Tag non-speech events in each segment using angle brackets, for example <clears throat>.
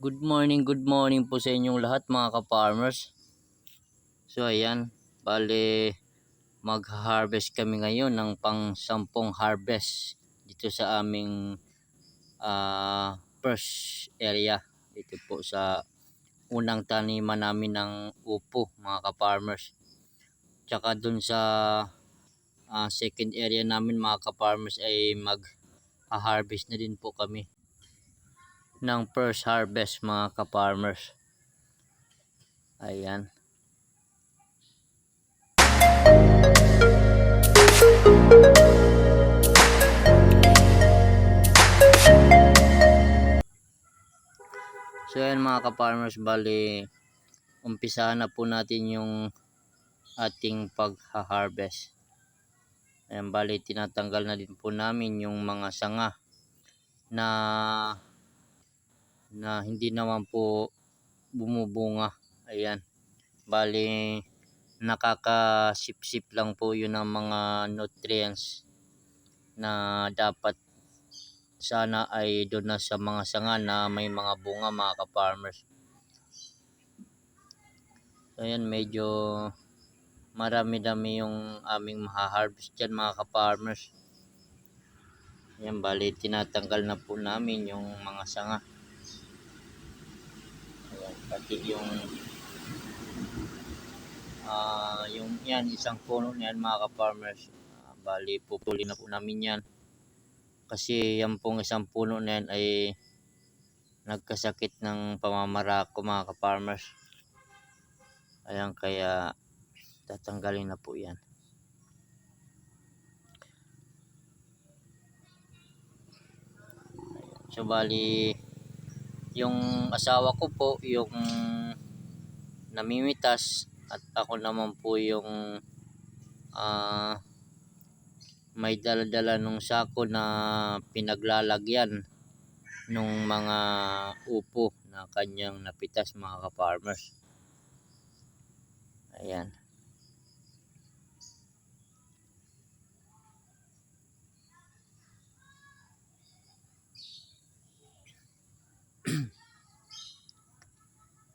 Good morning, good morning po sa inyong lahat mga ka-farmers. So ayan, bale mag-harvest kami ngayon ng pang sampung harvest dito sa aming ah, first area dito po sa unang taniman namin ng upo mga ka-farmers. Tsaka dun sa ah, second area namin mga ka-farmers ay mag-harvest na din po kami ng first harvest mga ka-farmers. Ayan. So ayan mga ka-farmers, bali umpisahan na po natin yung ating pag-harvest. Ayan, bali tinatanggal na din po namin yung mga sanga na na hindi naman po bumubunga. Ayan. Bali nakakasip-sip lang po yun ng mga nutrients na dapat sana ay doon na sa mga sanga na may mga bunga mga ka-farmers. So ayan, medyo marami-dami yung aming maha-harvest dyan mga ka-farmers. Ayan, bali tinatanggal na po namin yung mga sanga. Ayan, pati yung ah yung yan, isang puno niyan mga ka-farmers. Ah, bali pupuli na po namin yan. Kasi yan pong isang puno na yan ay nagkasakit ng pamamarako mga ka-farmers. Ayan, kaya tatanggalin na po yan. So bali yung asawa ko po yung namimitas at ako naman po yung ah may dala-dala nung sako na pinaglalagyan nung mga upo na kanyang napitas mga ka-farmers. Ayan.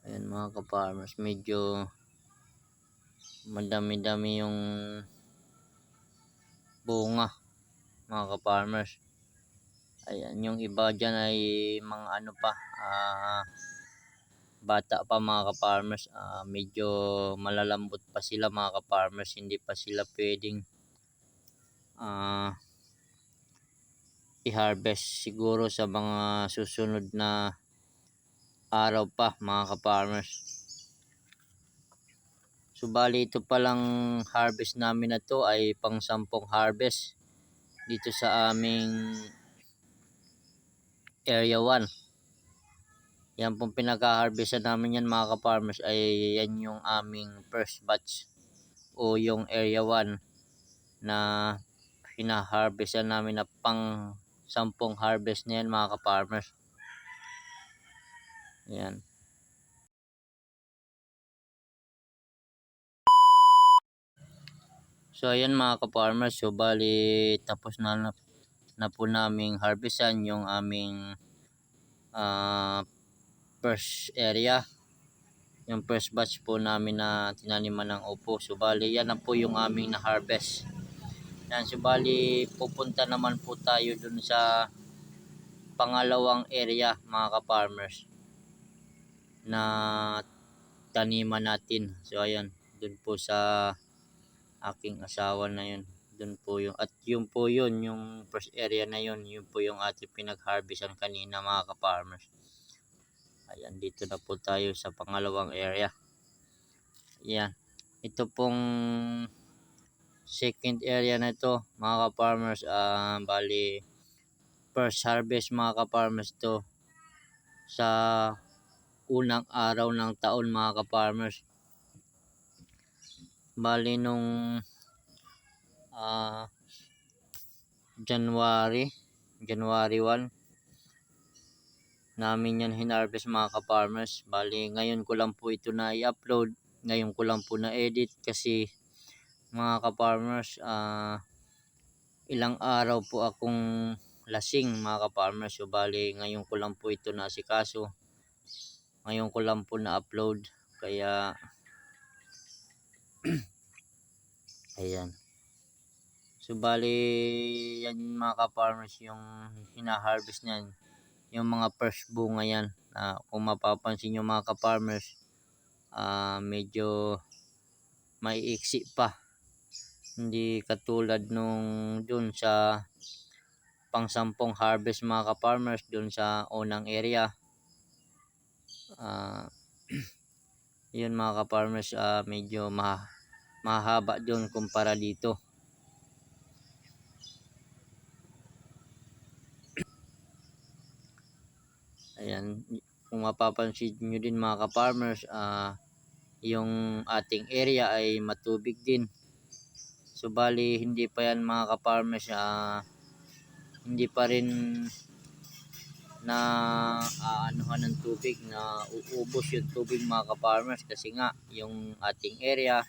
Ayan mga ka-farmers, medyo madami-dami yung bunga mga ka-farmers. Ayan, yung iba dyan ay mga ano pa, ah, bata pa mga ka-farmers. Ah, medyo malalambot pa sila mga ka-farmers, hindi pa sila pwedeng ah, i-harvest siguro sa mga susunod na araw pa mga ka-farmers. So bali ito palang harvest namin na to ay pang sampung harvest dito sa aming area 1. Yan pong pinaka-harvestan namin yan mga ka-farmers ay yan yung aming first batch o yung area 1 na hina-harvestan namin na pang sampung harvest na yan mga ka-farmers. Yan. So ayan mga ka-farmers, so bali tapos na, na, na po naming harvestan yung aming ah, first area. Yung first batch po namin na tinaniman ng upo. So bali yan na po yung aming na-harvest. Yan, so bali pupunta naman po tayo dun sa pangalawang area mga ka-farmers na taniman natin. So ayan, dun po sa aking asawa na yun. Dun po yung, at yun po yun, yung first area na yun, yun po yung ating pinag-harvestan kanina mga ka-farmers. Ayan, dito na po tayo sa pangalawang area. Ayan, ito pong second area na ito mga ka-farmers, ah, bali first harvest mga ka-farmers to sa unang araw ng taon mga ka-farmers. Bali nung ah January, January 1 namin yan hinarvest mga ka-farmers. Bali ngayon ko lang po ito na i-upload. Ngayon ko lang po na edit kasi mga ka-farmers ah ilang araw po akong lasing mga ka-farmers. So bali ngayon ko lang po ito na asikaso ngayon ko lang po na-upload kaya <clears throat> ayan. So bali yan mga ka-farmers yung hina-harvest niyan yung mga first bunga yan na kung mapapansin nyo mga ka-farmers ah medyo maiiksi pa. Hindi katulad nung dun sa pangsampung harvest mga ka-farmers dun sa unang area ah <clears throat> yun mga ka-farmers ah, medyo ma mahaba dun kumpara dito. <clears throat> Ayan kung mapapansin nyo din mga ka-farmers ah yung ating area ay matubig din. So bali hindi pa yan mga ka-farmers ah, hindi pa rin na aanuhan ng tubig na uubos yung tubig mga ka-farmers. Kasi nga yung ating area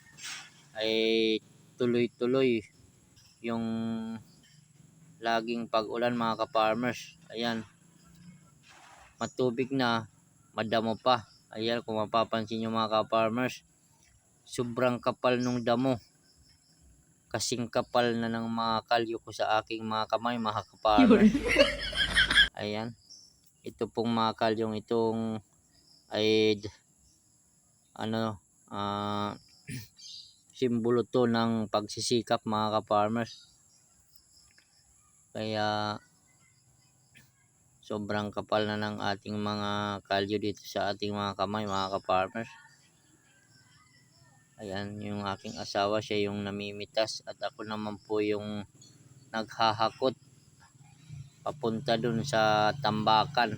ay tuloy-tuloy yung laging pag-ulan mga ka-farmers. Ayan. Matubig na madamo pa. Ayan kung mapapansin nyo mga ka-farmers sobrang kapal nung damo. Kasing kapal na ng mga kalyo ko sa aking mga kamay mga ka-farmers. Ayan ito pong mga kalyong itong ay ano ah <clears throat> simbolo to ng pagsisikap mga ka-farmers. Kaya sobrang kapal na ng ating mga kalyo dito sa ating mga kamay mga ka-farmers. Ayan yung aking asawa siya yung namimitas at ako naman po yung naghahakot papunta dun sa tambakan.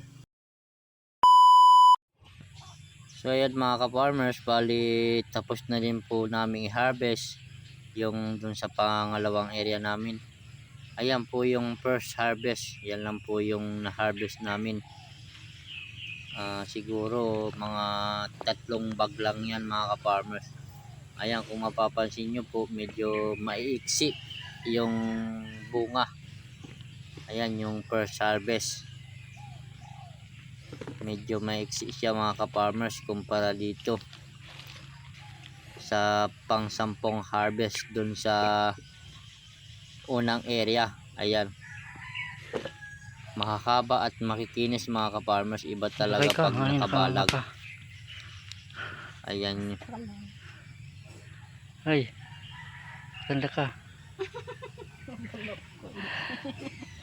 So ayan mga ka-farmers bali tapos na din po namin i-harvest yung dun sa pangalawang area namin. Ayan po yung first harvest. Yan lang po yung na-harvest namin. Ah, siguro mga tatlong bag lang yan mga ka-farmers. Ayan kung mapapansin nyo po medyo maiiksi yung bunga ayan yung first harvest. Medyo maiksi siya mga ka-farmers kumpara dito sa pang sampung harvest dun sa unang area. Ayan. Makakaba at makikinis mga ka-farmers. Iba talaga Okay ka, pag nakabalag. ka. ayan. Ay, ganda ka. <laughs>